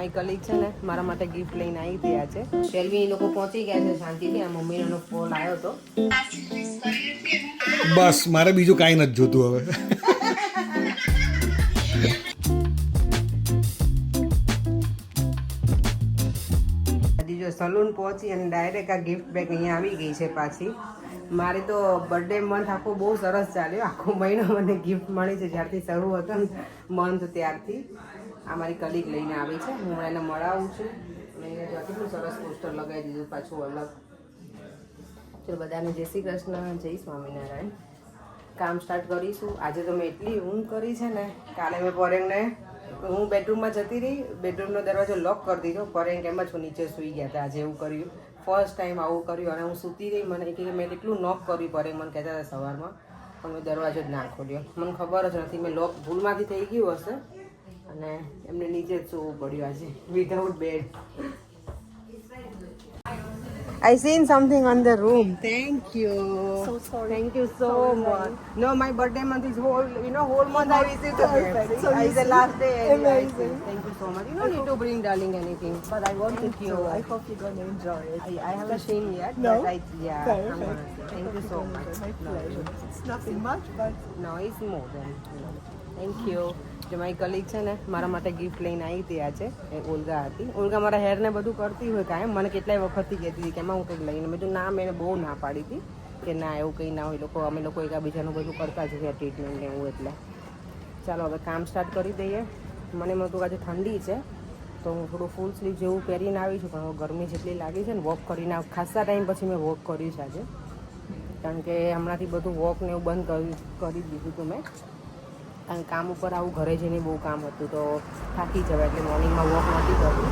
મારી કલીગ છે ને મારા માટે ગિફ્ટ લઈને આવી ગયા છે. શેલ્વી એ લોકો પહોંચી ગયા છે શાંતિથી. આ મમ્મીનો ફોન આવ્યો હતો બસ મારે બીજું કાંઈ નથી જોતું હવે. જો સલૂન પહોંચી અને ડાયરેક્ટ આ ગિફ્ટ બેગ અહીંયા આવી ગઈ છે પાછી. મારી તો બર્થડે મંથ આખો બહુ સરસ ચાલ્યો. આખો મહિનો મને ગિફ્ટ મળી છે. જ્યારથી શરૂ હતો મંથ ત્યારથી. આ મારી કલીગ લઈને આવી છે. હું એને મળાવું છું. અને જો કેટલું સરસ પોસ્ટર લગાવી દીધું, પાછું અલગ. ચલો, બધાને જય શ્રી કૃષ્ણ, જય સ્વામિનારાયણ. કામ સ્ટાર્ટ કરીશું. આજે તો મેં એટલી ઊંઘ કરી છે ને, કાલે મેં પરેંગને, હું બેડરૂમમાં જતી રહી બેડરૂમનો દરવાજો લોક કરી દીધો. પરેંગ એમ જ હું નીચે સૂઈ ગયા હતા. આજે એવું કર્યું. ફર્સ્ટ ટાઈમ આવું કર્યું અને હું સૂતી રહી. મને કે મેં કેટલું નોક કર્યું પરેંગ. મને કહેતા હતા સવારમાં, પણ મેં દરવાજો જ ના ખોલ્યો. મને ખબર જ નથી. મેં લોક ભૂલમાંથી થઈ ગયું હશે. અને એમને નીચે જ સૂવું પડ્યું આજે without bed I seen something on the room. Thank you. So sorry. Thank you so much. No, my birthday month is whole. You know, whole month I visit the Perfect. So So it's the easy. last day. and I Amazing. think- Thank you so much. You don't need to bring darling anything. But I wanted Thank you. to. I hope you're going to enjoy it. I, I haven't seen yet. No? But I, yeah. I'm Perfect. gonna see. Thank you so much. My pleasure. It's nothing much, but No, it's more than. Thank you જે મારી colleague છે ને, મારા માટે gift લઈને આવી હતી આજે, એ ઓલગા હતી. ઓલગા મારા હેરને બધું કરતી હોય કાંઈ, મને કેટલાય વખતથી કહેતી હતી કે એમાં હું કંઈક લઈને મેં ના, મેં બહુ ના પાડી હતી કે ના, એવું કંઈ ના હોય. લોકો, અમે લોકો એકબીજાનું બધું કરતા જ હોય ટ્રીટમેન્ટ એવું એટલે. ચાલો, હવે કામ સ્ટાર્ટ કરી દઈએ. મને મને તો આજે ઠંડી છે, તો હું થોડું ફૂલ સ્લીવ જેવું પહેરીને આવી છું, પણ ગરમી જેટલી લાગી છે ને વોક કરીને ખાસા ટાઈમ પછી મેં વોક કર્યું છે આજે. કારણ કે હમણાંથી બધું વોક ને એવું બંધ કરી કરી દીધું હતું મેં. કારણ કે કામ ઉપર આવું ઘરે જઈને બહુ કામ હતું તો થાકી જવાય એટલે મોર્નિંગમાં વોક નથી કરતું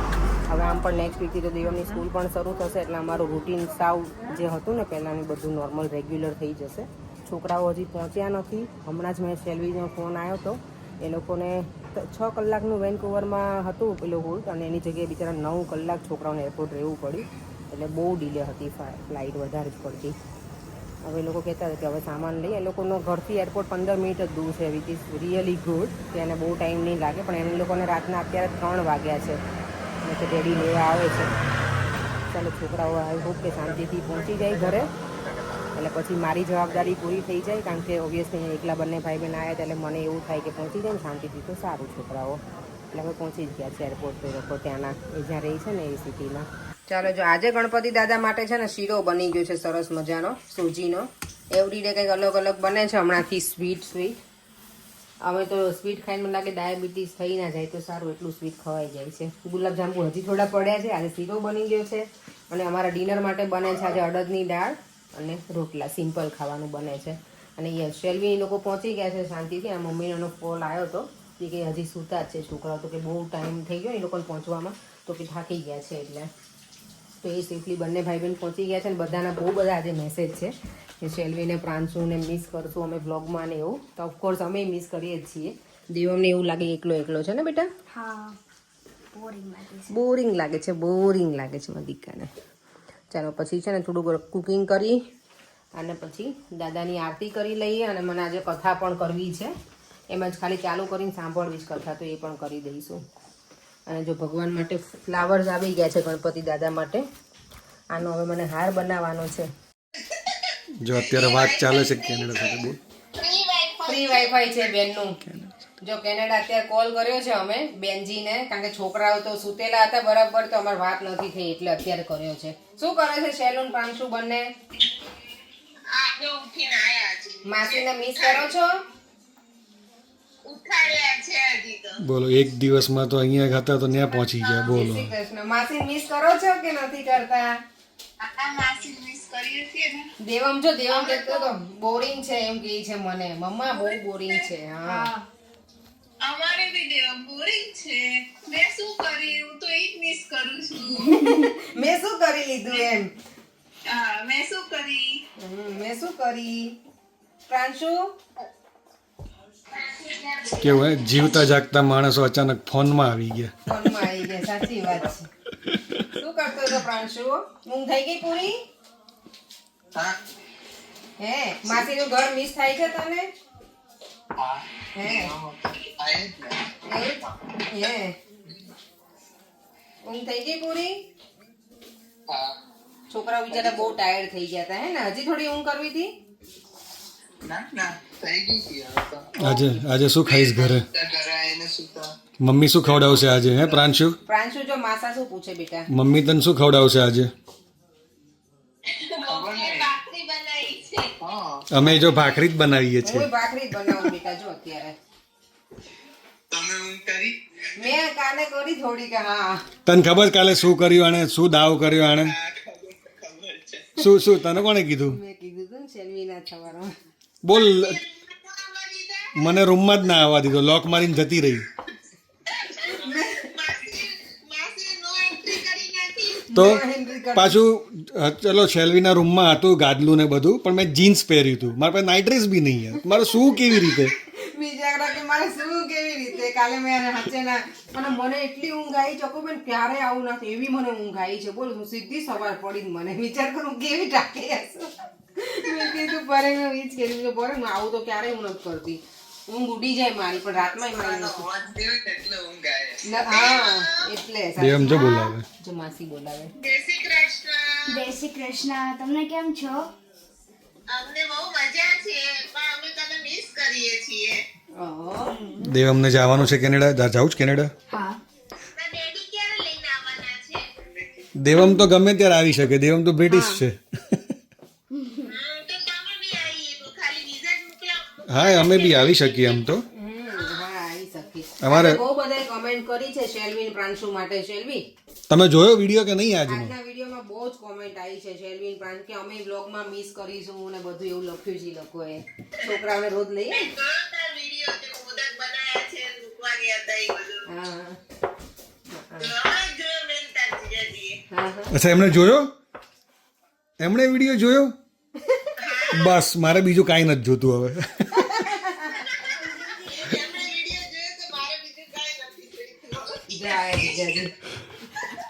હવે આમ પણ નેક્સ્ટ વીકથી તો દેવમની સ્કૂલ પણ શરૂ થશે એટલે અમારું રૂટીન સાવ જે હતું ને પહેલાંની બધું નોર્મલ રેગ્યુલર થઈ જશે. છોકરાઓ હજી પહોંચ્યા નથી. હમણાં જ મેં સેલવીનો ફોન આવ્યો હતો એ લોકોને છ કલાકનું વેનકુવરમાં હતું પેલું હોલ્ટ અને એની જગ્યાએ બિચારા નવ કલાક છોકરાઓને એરપોર્ટ રહેવું પડ્યું. એટલે બહુ ડીલે હતી ફ્લાઇટ વધારે જ પડતી. હવે એ લોકો કહેતા હતા કે હવે સામાન લઈ એ લોકોનો ઘરથી એરપોર્ટ પંદર મિનિટ જ દૂર છે વિચ ઇઝ રિયલી ગુડ કે એને બહુ ટાઈમ નહીં લાગે, પણ એને લોકોને રાતના અત્યારે ત્રણ વાગ્યા છે. અને કે લેવા આવે છે. ચાલો છોકરાઓ આઈ હોપ કે શાંતિથી પહોંચી જાય ઘરે. એટલે પછી મારી જવાબદારી પૂરી થઈ જાય, કારણ કે ઓબ્વિયસલી એકલા બંને ભાઈ બહેન આવ્યા એટલે મને એવું થાય કે પહોંચી જાય ને શાંતિથી, તો સારું છોકરાઓ. એટલે હવે પહોંચી જ ગયા છે એરપોર્ટ પર લોકો ત્યાંના. એ જ્યાં રહી છે ને એ સિટીમાં ચાલો જો આજે ગણપતિ દાદા માટે છે ને શીરો બની ગયો છે સરસ મજાનો, સૂજીનો. એવરી ડે કંઈક અલગ અલગ બને છે હમણાંથી સ્વીટ સ્વીટ હવે તો સ્વીટ ખાઈને મને લાગે ડાયાબિટીસ થઈ ના જાય તો સારું એટલું સ્વીટ ખવાઈ જાય છે. ગુલાબજાંબુ હજી થોડા પડ્યા છે, આજે શીરો બની ગયો છે. અને અમારા ડિનર માટે બને છે આજે અડદની દાળ અને રોટલા સિમ્પલ ખાવાનું બને છે. અને યસ શેલ્વી લોકો પહોંચી ગયા છે શાંતિથી. આ મમ્મીનો કોલ આવ્યો હતો. એ કે હજી સૂતા જ છે છોકરાઓ. તો કે બહુ ટાઈમ થઈ ગયો એ લોકોને પહોંચવામાં. તો કે થાકી ગયા છે એટલે. તો એ સેફલી બંને ભાઈ બહેન પહોંચી ગયા છે અને બધાના બહુ બધા આજે મેસેજ છે. કે શેલ્વીને પ્રાંશુને મિસ કરશું અમે બ્લોગમાં ને એવું. તો ઓફકોર્સ અમે મિસ કરીએ જ છીએ. દેવમને એવું લાગે એકલો એકલો છે ને બેટા? હા. બોરિંગ લાગે છે. બોરિંગ લાગે છે મધિકાને ચાલો પછી છે ને થોડુંક કુકિંગ કરી અને પછી દાદાની આરતી કરી લઈએ અને મને આજે કથા પણ કરવી છે. એમ જ ખાલી ચાલુ કરીને સાંભળવી જ કથા તો એ પણ કરી દઈશું. અને જો ભગવાન માટે ફ્લાવર્સ આવી ગયા છે ગણપતિ દાદા માટે આનો હવે મને હાર બનાવવાનો છે. જો અત્યારે વાત ચાલે છે કેનેડા સાથે બોલ. ફ્રી વાઈફાઈ છે બેનનું. જો કેનેડા અત્યારે કોલ કર્યો છે અમે બેનજીને કારણ કે છોકરાઓ તો સૂતેલા હતા બરાબર તો અમારે વાત નથી થઈ એટલે અત્યારે કર્યો છે. શું કરે છે શેલુન પ્રાંશુ બંને? માસીને મિસ કરો છો? બોલો એક દિવસમાં તો અહીંયા ખાતા તો ત્યાં પહોંચી ગયા બોલો. માસી મિસ કરો છો કે નથી કરતા? દેવમ જો દેવમ કહેતો તો બોરિંગ છે એમ કહે છે મને. મમ્મા બહુ બોરિંગ છે હા. અમારે બી દેવમ બોરિંગ છે. મેં શું કર્યું? હું તો એ જ મિસ કરું છું. મેં શું કરી લીધું એમ? હા મેં શું કરી? મેં શું કરી? પ્રાંશુ? કેવું હે? જીવતા જાગતા માણસો અચાનક ફોનમાં આવી ગયા. ફોનમાં આવી ગયા સાચી વાત છે. શું કરતો હતો પ્રાંશુ? ઊંઘ થઈ ગઈ પૂરી? હે. માસીનું ઘર મિસ થાય છે તને? હે. હે. ઊંઘ થઈ ગઈ પૂરી? છોકરાઓ બિચારા બહુ ટાયર્ડ થઈ ગયા હતા હે ને? હજી થોડી ઊંઘ કરવી હતી? ના ના. આજે આજે શું ખાઈશ ઘરે? ઘરે આવીને સુતા મમ્મી શું ખવડાવશે આજે હે પ્રાંશુ? પ્રાંશુ જો માસા શું પૂછે બેટા? મમ્મી તને શું ખવડાવશે આજે? ભાખરી બનાવી છે હા અમે જો ભાખરી જ બનાવીએ છીએ. ભાખરી જ બનાવું બેટા જો અત્યારે. તમે ઊંઘ કરી? મેં કાલે કરી થોડીક હા. તને ખબર કાલે શું કર્યું આણે? શું દાવ કર્યો આણે? શું શું? તને કોણે કીધું? મેં કીધું તું ને શેલ્વીના થવાનું બોલ. મને રૂમમાં જ ના આવવા દીધો. લોક મારીને જતી રહી. તો પાછું ચલો શેલ્વીના રૂમમાં હતું ગાદલું ને બધું પણ મેં જીન્સ પહેર્યું હતું. મારા પાસે નાઇટ ડ્રેસ બી નહીં હતું મારે શું કેવી રીતે? આવી ચોકોબેન ક્યારે આવું નથી? એવી મને ઊંઘ આવી છે. બોલ હું સીધી સવાર પડી મને વિચાર કરું કેવી ટાંકી મેં કીધું પરે મેં ઈ જ કર્યું કે પરે હું આવું તો ક્યારેય હું નથી કરતી. ઊંઘ ઉડી જાય મારી પણ રાતમાં મારી નથી. હા એટલે દેવમ જો બોલાવે. જો માસી બોલાવે. જય શ્રી કૃષ્ણ. જય શ્રી કૃષ્ણ. તમને કેમ છો? અમને બહુ મજા છે પણ અમે તને મિસ કરીએ છીએ. ઓહો. દેવમને જવાનું છે કેનેડા. જા- જાવું છે કેનેડા? હા. દેવમ તો ગમે ત્યારે આવી શકે. દેવમ તો બ્રિટિશ છે હમ, તો તમે બી આવીએ તો ખાલી વિઝા જ મોકલાવો હા અમે બી આવી શકીએ એમ તો. હમ, આવી શકીશ અમારે- બહુ બધાએ કમેન્ટ કરી છે શેલ્વીન પ્રાંશુ માટે. શેલ્વી? તમે જોયો વીડિયો કે નહીં આજનો? આજના વિડીયોમાં બહુ જ કોમેન્ટ આવી છે શેલ્વીન પ્રાંશ કે અમે વ્લોગમાં મિસ કરીશું ને બધું એવું લખ્યું છે એ લોકોએ. છોકરાઓને રોજ લઈએ? અચ્છા એમણે જોયો? એમણે વીડિયો જોયો? બસ મારે બીજું કાંઈ નથી જોતું હવે.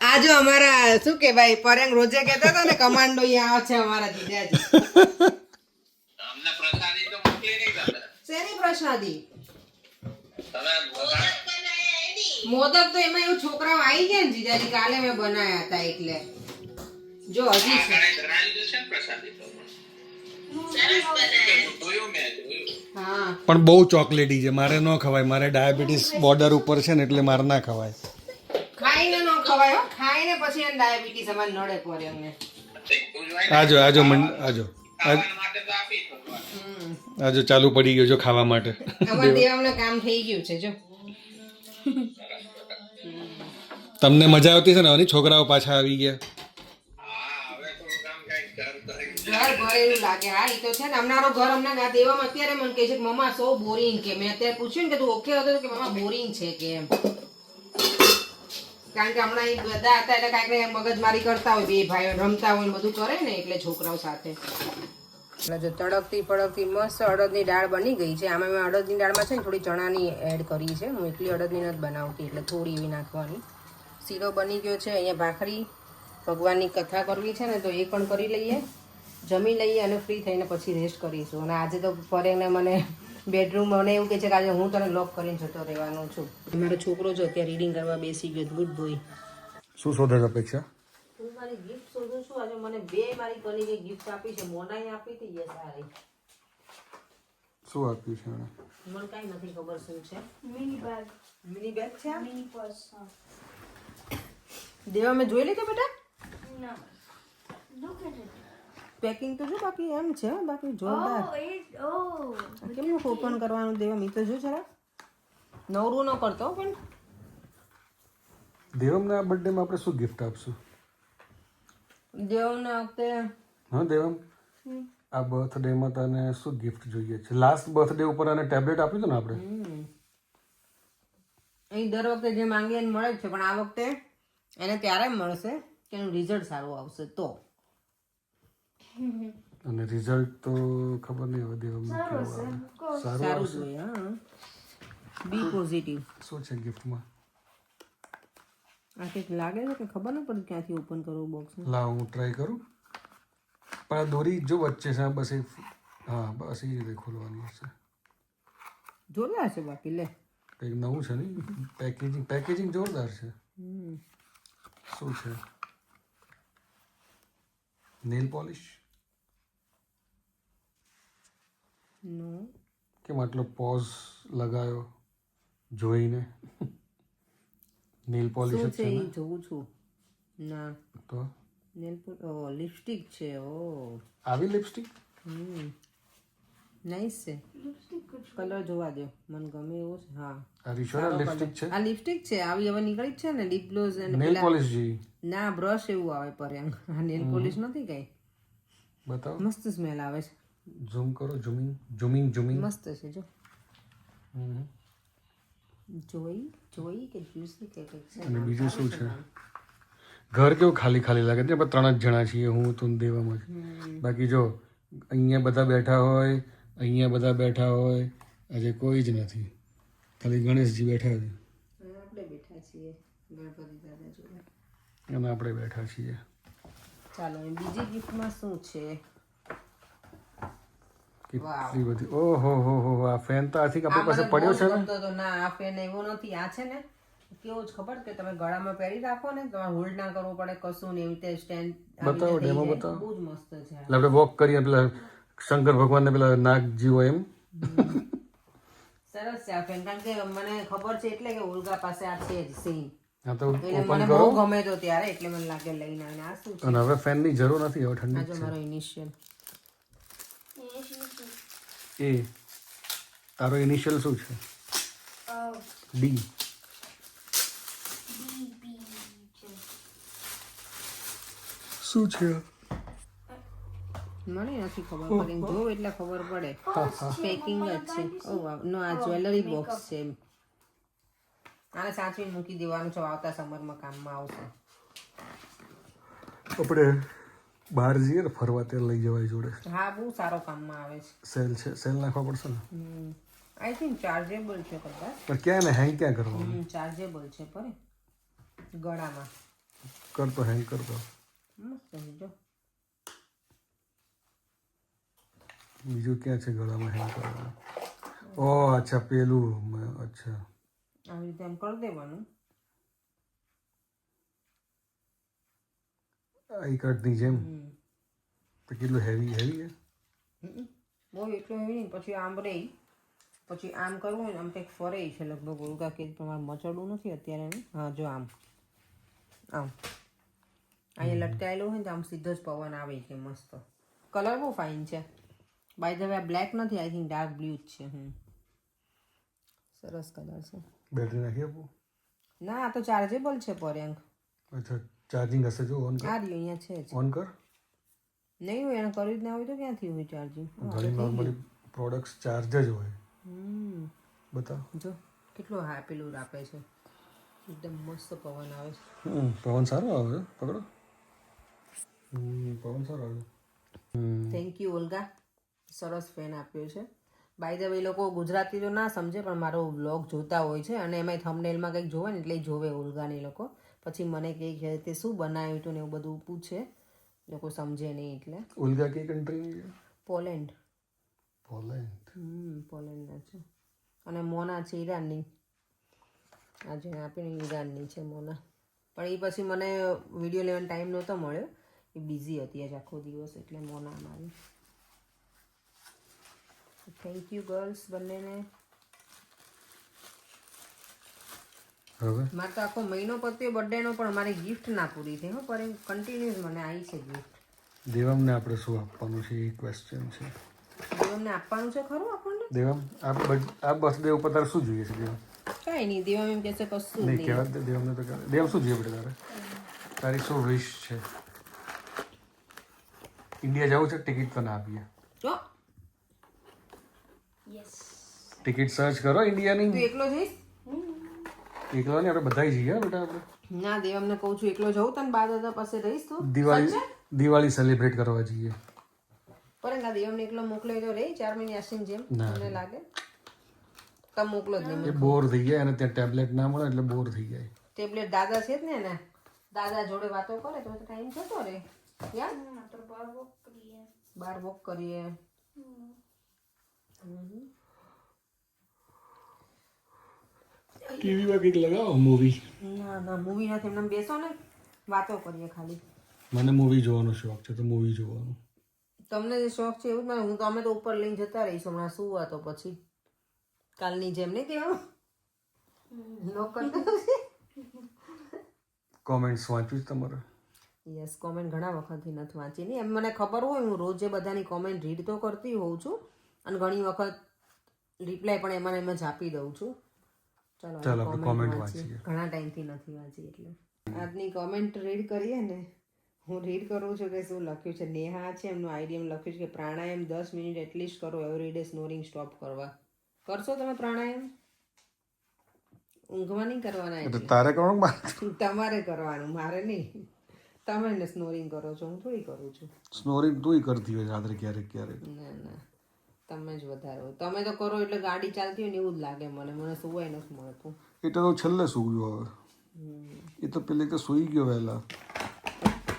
આ જો અમારા શું કે ભાઈ પરેંગ રોજે કહેતા હતા ને કમાન્ડો અહીંયા આવે છે અમારા જીજાજી શેની પ્રસાદી? મોદક મોદક તો એમાં એવું છોકરાઓ આવી ગયા ને જીજાજી કાલે મેં બનાયા હતા એટલે. જો હજી છે. પણ બહુ ચોકલેટી છે. મારે ન ખવાય. મારે ડાયાબિટીસ બોર્ડર ઉપર છે ને એટલે મારે ના ખવાય. ખાઈને ન ખવાય હો. ખાઈને પછી એને ડાયાબિટીસ અમાર નડે પડે અમને. આજો આજો મન આજો. આજ- ચાલુ પડી ગયો જો ખાવા માટે. અમારે દેવામને કામ થઈ ગયું છે જો. તમને મજા આવતી છે ને છોકરાઓ પાછા આવી ગયા હા હવે થોડું કામ કઈ ઘર કરી ભરેલું લાગે. હા એ તો છે ને હમણારો ઘર હમણાં આ દેવામાં અત્યારે મને કહે છે કે, મમ્મા, સો બોરિંગ કે મેં અત્યારે પૂછ્યું ને કે, તું ઓકે હતો કે, મમ્મા બોરિંગ છે કે એમ. કારણ કે હમણાં એ બધા હતા એટલે કાંઈક ને મગજમારી કરતા હોય, બે ભાઈઓ રમતા હોય બધું કરે ને એટલે છોકરાઓ સાથે. જો તડકતી પડકતી મસ્ત અડદની દાળ બની ગઈ છે. આમાં મેં અડદની દાળમાં છે ને થોડી ચણાની એડ કરી છે. હું એટલી અડદની નથી બનાવતી, એટલે થોડી એવી નાખવાની. શીરો બની ગયો છે. અહીંયા ભાખરી ભગવાનની કથા કરવી છે ને, તો એ પણ કરી લઈએ. જમી લઈએ અને ફ્રી થઈને પછી રેસ્ટ કરીશું. અને આજે તો ફરીને મને બેડરૂમ મને એવું કહે છે કે આજે હું તને લોક કરીને જતો રહેવાનો છું. મારો છોકરો જો અત્યારે રીડિંગ કરવા બેસી ગયો ગુડ બોય શું શોધે અપેક્ષા? હું મારી ગિફ્ટ શોધું છું. આજે મને બે મારી કલીગે ગિફ્ટ આપી છે મોનાએ આપી હતી યે સારી શું આપ્યું છે મને કાંઈ નથી ખબર શું છે. મિની બેગ મિની બેગ છે મિની પર્સ દેવા મેં જોઈ લીધું બેટા? No. પેકિંગ તો જો બાકી એમ છે બાકી જોરદાર. કેમનું ઓપન કરવાનું દેવા? મિત્ર તો જો જરા નવરું ન કરતો હો પણ દેવમને બર્થડેમાં આપણે શું ગિફ્ટ આપશું? દેવને વખતે હા દેવમ? આ બર્થડેમાં તને શું ગિફ્ટ જોઈએ છે? લાસ્ટ બર્થડે ઉપર આને ટેબ્લેટ આપ્યું હતું ને આપણે? અહીં દર વખતે જે માંગીએ એને મળે જ છે પણ આ વખતે એને ત્યારે મળશે કે એનું રિઝલ્ટ સારું આવશે તો. અને રિઝલ્ટ તો ખબર નહીં હવે દેવામાં કેવું આવે. સારું જોઈએ હા. બી પોઝિટિવ શું છે ગિફ્ટમાં આ કંઈક લાગે છે કે ખબર ન પડે ક્યાંથી ઓપન કરવું બોક્સ લાવ હું ટ્રાય કરું. પણ આ દોરી જો વચ્ચે છે આ બસ એ હા બસ એ રીતે ખોલવાનું હશે. જોરદાર છે બાકી લે. કંઈક નવું છે નહીં પેકેજિંગ પેકેજિંગ જોરદાર છે. શું છે? નેલ પોલિશ નો કેમ આટલો પોઝ લગાયો જોઈને નેલ પોલિશ શું જ છે છે એ ને જોઉં છું ના તો નેલ ઓ લિપસ્ટિક છે ઓ આવી લિપસ્ટિક હમ નાઈસ છે કલર જોવા દો મને ગમે એવો છે હા. આ રિશોના લિપસ્ટિક છે? આ લિપસ્ટિક છે આવી હવે નીકળી જ છે ને લિપ ગ્લોઝ અને નેલ પેલા પોલિશ જી ના બ્રશ એવું આવે પર્યાંગ આ નેલ પોલિશ નથી કઈ. બતાવો. મસ્ત સ્મેલ આવે છે. ઝૂમ કરો ઝૂમિંગ ઝૂમિંગ ઝૂમિંગ. મસ્ત છે જો. જોઈ જોઈ કે જ્યુસી કે કંઈક છે. અને બીજું શું છે ઘર કેવું ખાલી ખાલી લાગે છે? પણ ત્રણ જ જણા છીએ હું તું દેવામાં જ બાકી જો અહીંયા બધા બેઠા હોય અહીંયા બધા બેઠા હોય આજે કોઈ જ નથી. ખાલી ગણેશજી બેઠા છે. આપણે બેઠા છીએ ગણપતિ દાદા જોડે. અને આપણે બેઠા છીએ. ચાલો બીજી ગિફ્ટમાં શું છે? કેટલી બધી. ઓહો હો હો આ ફેન તો આથી આપણી પાસે પડ્યો છે ને? તો ના આ ફેન એવો નથી. આ છે ને કેવું જ ખબર કે તમે ગળામાં પહેરી રાખો ને તમારે હોલ્ડ ના કરવો પડે કશું ને એવી રીતે સ્ટેન્ડ બતાવો, ડેમો બતાવો. બહુ જ મસ્ત છે એટલે આપણે વોક કરીએ પેલા શંકર ભગવાનને પેલા નાગજી હોય એમ. સરસ છે આ ફેન કારણ કે મને ખબર છે એટલે કે ઓલગા પાસે આ છે જ સેમ હા તો એટલે ઓપન મને બહુ ગમે તો ત્યારે એટલે મને લાગે લઈને આ શું અને હવે ફેનની જરૂર નથી હવે ઠંડી છે. મારો ઇનિશિયલ એ તારો ઇનિશિયલ શું છે? ડી શું છે? મને નથી ખબર પડે જો એટલે ખબર પડે. પેકિંગ જ છે. ઓ નો આ જ્વેલરી બોક્સ છે. આને સાચવીને મૂકી દેવાનું છે આવતા સમરમાં કામમાં આવશે. આપણે બહાર જઈએ ને ફરવા ત્યારે લઈ જવાય જોડે. હા બહુ સારો કામમાં આવે છે. સેલ છે સેલ નાખવા પડશે ને? આઈ થિંક ચાર્જેબલ છે કદાચ. પણ ક્યાં ને હેંગ ક્યાં કરવાનું? ચાર્જેબલ છે પરે. ગળામાં. કરતો હેંગ કરતો. મસ્ત જો. બીજું ક્યાં છે ગળામાં હેંગ કરવાનું? ઓ અચ્છા પેલું અચ્છા. આવી રીતે એમ કરી દેવાનું. આઈ કાર્ડની જેમ. તો કેટલું હેવી હેવી છે? બહુ એટલું હેવી નહીં પછી આમ રહી. પછી આમ કરવું હોય ને આમ કંઈક ફરે છે લગભગ. ઓળખા કે તમારે મચડવું નથી અત્યારે હા જો આમ. આમ. અહીંયા લટકાયેલું હોય ને તો આમ સીધો જ પવન આવે છે મસ્ત. કલર બહુ ફાઇન છે. બાય ધ વે આ બ્લેક નથી આઈ થિંક ડાર્ક બ્લુ જ છે હમ. સરસ કલર છે. બેટરી નાખી આપું? ના આ તો ચાર્જેબલ છે પર્યંક. અચ્છા. ચાર્જિંગ હશે જો ઓન કર. આ રહ્યું અહીંયા છે જ. ઓન કર. નહીં હોય એને કર્યું જ ના હોય તો ક્યાંથી હોય ચાર્જિંગ? ઘણી નોર્મલી પ્રોડક્ટ્સ ચાર્જ જ હોય. હમ. બતાવ. જો કેટલો હા પેલું આપે છે. એકદમ મસ્ત પવન આવે છે. હમ, પવન સારો આવે છે પકડો. હમ, પવન સારો આવે. હમ. થેન્ક યુ ઓલ્ગા સરસ ફેન આપ્યો છે. બાય ધ વે લોકો ગુજરાતી તો ના સમજે પણ મારો વ્લોગ જોતા હોય છે અને એમાં થંબનેલમાં કંઈક જોવે ને એટલે ઈ જોવે ઓલ્ગાને એ લોકો. પછી મને કહે કે તે શું બનાવ્યું હતું ને એવું બધું પૂછે. લોકો સમજે નહીં એટલે. ઉલ્ગા કઈ કન્ટ્રી પોલેન્ડ. પોલેન્ડ. હમ પોલેન્ડના છે. અને મોના છે ઈરાનની. આજે આપીને ઈરાનની છે મોના. પણ એ પછી મને વીડિયો લેવાનો ટાઈમ નહોતો મળ્યો. એ બિઝી હતી આજ આખો દિવસ એટલે મોના મારી. થેન્ક યુ ગર્લ્સ બંનેને. હવે મારે તો આખો મહિનો પત્યો બર્થડેનો પણ મારી ગિફ્ટ ના પૂરી થઈ હો પર કન્ટિન્યુઅસ મને આવી છે ગિફ્ટ દેવમને આપણે શું આપવાનું છે એ ક્વેશ્ચન છે. દેવમને આપવાનું છે ખરું આપણને? દેવમ આ બસ દેવ બર્થડે ઉપર તારે શું જોઈએ છે દેવમ? કાંઈ નહીં દેવમ એમ કહેશે કશું નહીં નહીં. કહેવા દે દેવમને તો કહેવા દેવ શું જોઈએ આપણે તારે? તારી શું વિશ છે? ઇન્ડિયા જવું છે ટિકિટ તને આપીએ? યસ ટિકિટ સર્ચ કરો ઇન્ડિયાની તું એકલો જઈશ? એકલો ને આપણે બધા જઈએ બેટા આપણે. ના દેવમને કહું છું એકલો જઉં તને બા દાદા પાસે રહીશ તું. દિવાળી દિવાળી સેલિબ્રેટ કરવા જઈએ. પણ ના દેવ અમને એકલો મોકલે તો રહી ચાર મહિને આશીન જેમ. તમને લાગે? તમે મોકલો જ નહીં બોર થઈ ગયા અને ત્યાં ટેબ્લેટ ના મળે એટલે બોર થઈ જાય. ટેબ્લેટ દાદા છે જ ને એના. દાદા જોડે વાતો કરે તો ટાઈમ જતો રહે યાર બાર વોક કરીએ. બાર વોક કરીએ. ટીવીમાં કંઈક લગાવો મૂવી ના ના મૂવી નથી. એમને બેસો ને. વાતો કરીએ ખાલી. મને મૂવી જોવાનો શોખ છે તો મૂવી જોવાનો. તમને જે શોખ છે એવું જ મને. હું તો અમે તો ઉપર લઈને જતા રહીશું હમણાં શું વાતો પછી. કાલની જેમ નહીં કહેવાનું લોકલ કોમેન્ટ્સ વાંચ્યું તમારે? યસ કોમેન્ટ ઘણા વખતથી નથી વાંચી. નહીં એમ મને ખબર હોય હું રોજ જે બધાની કોમેન્ટ રીડ તો કરતી હોઉં છું. અને ઘણી વખત રિપ્લાય પણ એમાં એમ જ આપી દઉં છું. ચાલો આપણે comment વાંચીએ. ઘણા ટાઈમથી નથી વાંચી એટલે. આજની કોમેન્ટ રીડ કરીએ ને હું રીડ કરું છું કે શું લખ્યું છે? નેહા છે એમનું આઈડિયમ લખ્યું છે કે પ્રાણાયામ દસ મિનિટ એટલીસ્ટ કરો એવરી ડે સ્નોરિંગ સ્ટોપ કરવા. કરશો તમે પ્રાણાયામ? ઊંઘવા નહીં કરવાના એટલે. તારે કરવાનું તમારે કરવાનું મારે નહીં. તમે ને સ્નોરિંગ કરો છો હું થોડી કરું છું. સ્નોરિંગ તું કરતી હોય રાત્રે ક્યારેક ક્યારેક. ના ના. તમે જ વધારે હોય તમે તો કરો એટલે ગાડી ચાલતી હોય ને એવું જ લાગે મને મને સુવાય નથી મળતું એટલે તો છેલ્લે સૂવ્યો હવે એ તો પેલે તો સૂઈ ગયો વહેલા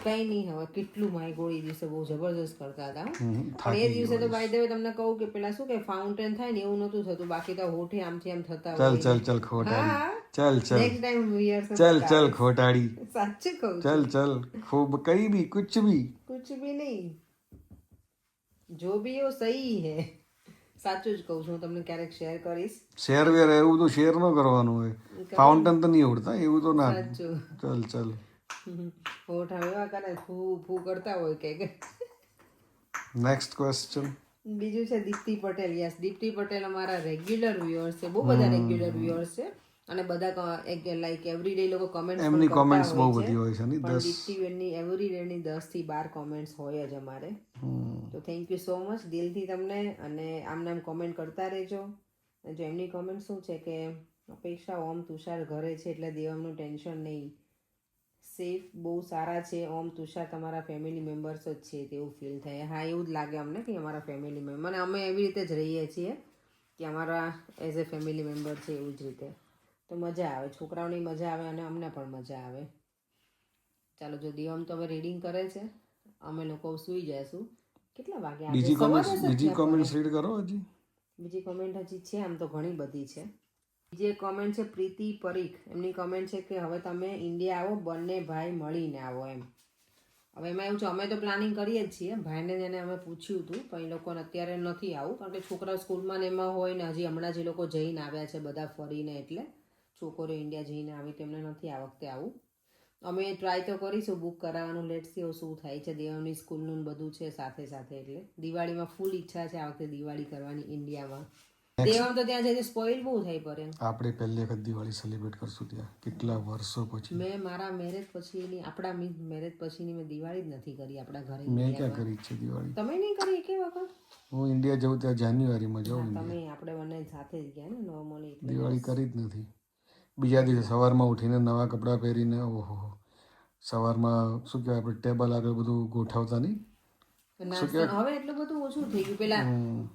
કઈ નહીં હવે કેટલું માય ગોળી દિવસે બહુ જબરજસ્ત કરતા હતા હો. હમ, પણ એ દિવસે તો બાય ધ તમને કહું કે પેલા શું કે ફાઉન્ટેન થાય ને એવું નતું થતું બાકી તો હોઠે આમથી આમ થતા ચાલ હોય ચાલ ચાલ ખોટાડી હા ચાલ ચાલ નેક્સ્ટ ટાઈમ રિહર્સલ ચાલ ચાલ ખોટાડી સાચું કહું છું ચાલ ચાલ खूब कहीं भी कुछ भी कुछ भी नहीं જો બી હો સહી હે સાચું જ કહું છું હું તમને ક્યારેક શેર કરીશ. શેર વેર એવું તો શેર ન કરવાનું હોય. ફાઉન્ટેન તો નહીં ઉડતા એવું તો ના. ચલ ચાલ. હોઠ એવા કરે ફૂ ફૂ કરતા હોય કે કે. નેક્સ્ટ ક્વેશ્ચન બીજું છે દીપ્તિ પટેલ. યસ દીપ્તિ પટેલ અમારા રેગ્યુલર વ્યુઅર્સ છે બહુ બધા રેગ્યુલર વ્યુઅર્સ છે. અને બધા લાઈક એવરી ડે લોકો કમેન્ટ એમની કોમેન્ટ્સ બહુ બધી હોય છે ની પણ દસ દીપ્તિ બેનની એવરી ડે ની દસથી બાર કોમેન્ટ્સ હોય જ અમારે. તો થેન્ક યુ સો મચ દિલથી તમને અને આમને આમ કોમેન્ટ કરતા રહેજો. જો એમની કોમેન્ટ શું છે કે અપેક્ષા ઓમ તુષાર ઘરે છે એટલે દેવમનું ટેન્શન નહીં. સેફ બહુ સારા છે. ઓમ તુષાર તમારા ફેમિલી મેમ્બર્સ જ છે તેવું ફીલ થાય. હા એવું જ લાગે અમને કે અમારા ફેમિલી મેમ્બર અને અમે એવી રીતે જ રહીએ છીએ કે અમારા એઝ એ ફેમિલી મેમ્બર છે એવું જ રીતે. તો મજા આવે. છોકરાઓની મજા આવે અને અમને પણ મજા આવે. ચાલો જો દેવમ તો હવે રીડિંગ કરે છે અમે લોકો સૂઈ જઈશું કેટલા વાગે? બીજી કોમેન્ટ બીજી કોમેન્ટ રીડ કરો હજી. બીજી કોમેન્ટ હજી છે આમ તો ઘણી બધી છે. બીજી કોમેન્ટ છે પ્રીતિ પરીખ. એમની કોમેન્ટ છે કે હવે તમે ઇન્ડિયા આવો બંને ભાઈ મળીને આવો એમ. હવે એમાં એવું છે અમે તો પ્લાનિંગ કરીએ જ છીએ. ભાઈને જેને અમે પૂછ્યું હતું પણ એ લોકોને અત્યારે નથી આવું કારણ કે છોકરા સ્કૂલમાં ને એમાં હોય ને હજી હમણાં જે લોકો જઈને આવ્યા છે બધા ફરીને એટલે. છોકરીઓ ઇન્ડિયા જઈને આવી તેમને નથી આ વખતે આવું. અમે ટ્રાય તો કરીશું બુક કરાવવાનું લેટ સી શું થાય છે. દેવની સ્કૂલનું બધું છે સાથે સાથે એટલે. દિવાળીમાં ફૂલ ઈચ્છા છે આ વખતે દિવાળી કરવાની ઇન્ડિયામાં દેવમ તો ત્યાં જઈને સ્પોઇલ બહુ થઈ પડે આપણે પહેલી વખત દિવાળી સેલિબ્રેટ કરશું ત્યાં. કેટલા વર્ષો પછી? મેં મારા મેરેજ પછીની આપણા મેરેજ પછીની મેં દિવાળી જ નથી કરી આપણા ઘરે મેં ક્યાં કરી છે દિવાળી? તમે નહીં કરી કે વખત? હું ઇન્ડિયા જઉં ત્યાં જાન્યુઆરીમાં જાઉં તમે આપણે બંને સાથે જ ગયા ને નોર્મલી દિવાળી કરી જ નથી. બીજા દિવસે સવારમાં ઉઠીને નવા કપડાં પહેરીને ઓહો. સવારમાં શું કહેવાય આપણે ટેબલ આગળ બધું ગોઠવતા નહીં? હવે એટલું બધું ઓછું થઈ ગયું. પેલા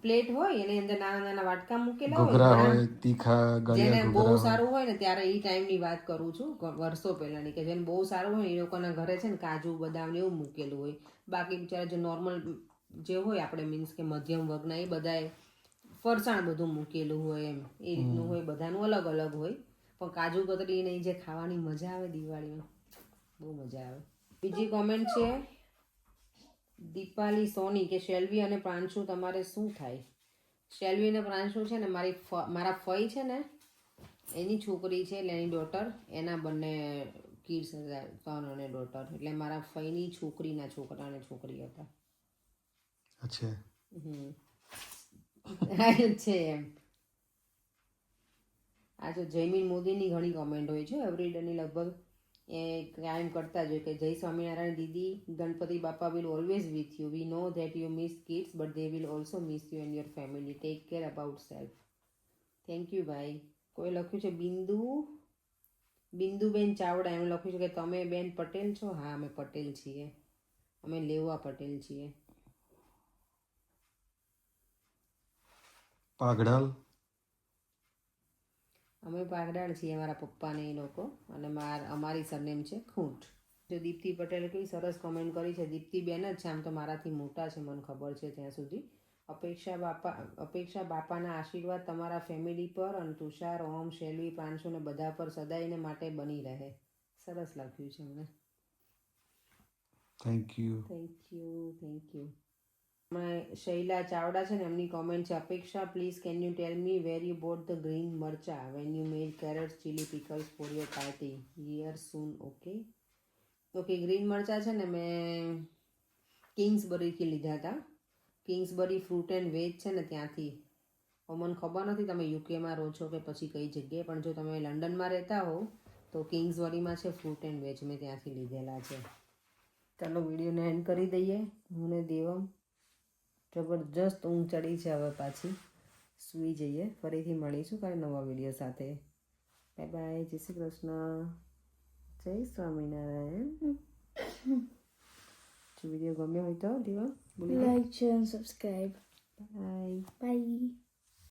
પ્લેટ હોય એની અંદર નાના નાના વાટકા મૂકેલા હોય હોય તીખા ગળ્યા બહુ સારું હોય. ને ત્યારે એ ટાઈમની વાત કરું છું વર્ષો પહેલાની કે જેને બહુ સારું હોય એ લોકોના ઘરે છે ને કાજુ બદામ ને એવું મૂકેલું હોય. બાકી બિચારા જે નોર્મલ જે હોય આપણે મીન્સ કે મધ્યમ વર્ગના એ બધાએ ફરસાણ બધું મૂકેલું હોય એમ. એ રીતનું હોય બધાનું અલગ અલગ હોય. પણ કાજુ કતરી નહીં જે ખાવાની મજા આવે દિવાળીમાં બહુ મજા આવે. બીજી કોમેન્ટ છે દીપાલી સોની કે શેલ્વી અને પ્રાંશુ તમારે શું થાય? શેલ્વી અને પ્રાંશુ છે ને મારી મારા ફઈ છે ને એની છોકરી છે એટલે એની ડોટર એના બંને કિડ્સ સન અને ડોટર એટલે મારા ફઈની છોકરીના છોકરા અને છોકરી હતા. અચ્છા. હમ. છે એમ. આ જો જયમીન મોદીની ઘણી કોમેન્ટ હોય છે. એવરીડેની લગભગ એ કાયમ કરતા જ હોય કે જય સ્વામિનારાયણ દીદી, Ganpati Bappa will always with you we know that you miss kids but they will also miss you and your family take care about self thank you ભાઈ કોઈ લખ્યું છે? બિંદુ? બિંદુબેન ચાવડા, એમ લખ્યું છે કે તમે બેન પટેલ છો? હા, અમે પટેલ છીએ. અમે લેવા પટેલ છીએ. પાઘડાલ? અમે પાગડાળ છીએ મારા પપ્પાને એ લોકો. અને માર અમારી સરનેમ છે ખૂંટ. જો દીપ્તિ પટેલે કેવી સરસ કોમેન્ટ કરી છે. દીપ્તિ બેન જ છે આમ તો મારાથી મોટા છે મને ખબર છે ત્યાં સુધી. અપેક્ષા બાપા અપેક્ષા બાપાના આશીર્વાદ તમારા ફેમિલી પર અને તુષાર ઓમ શેલવી પ્રાંશુ ને બધા પર સદાયને માટે બની રહે. સરસ લખ્યું છે મને thank you thank you thank you Shaila Chavda છે ને, એમની કોમેન્ટ છે, Apeksha please can you tell me where you bought the green marcha when you made carrot chilli pickles for your party year soon okay okay green મરચા છે ને, મેં કિંગ્સબરીથી લીધા હતા કિંગ્સબરી ફ્રૂટ એન્ડ વેજ છે ને, ત્યાંથી. મને ખબર નથી તમે યુકેમાં રહો છો કે પછી કઈ જગ્યાએ, પણ જો તમે લંડનમાં રહેતા હો તો કિંગ્સબરીમાં છે ફ્રૂટ એન્ડ વેજ મેં ત્યાંથી લીધેલા છે. ચાલો, વિડીયોને એન્ડ કરી દઈએ. હું ને દેવમ. જબરજસ્ત ઊંઘ ચડી છે હવે પાછી. સૂઈ જઈએ ફરીથી મળીશું કાલે નવા વીડિયો સાથે. બાય બાય જય શ્રી કૃષ્ણ. જય સ્વામિનારાયણ. જો વીડિયો ગમ્યો હોય તો દીવા બોલી. Share subscribe bye. બાય.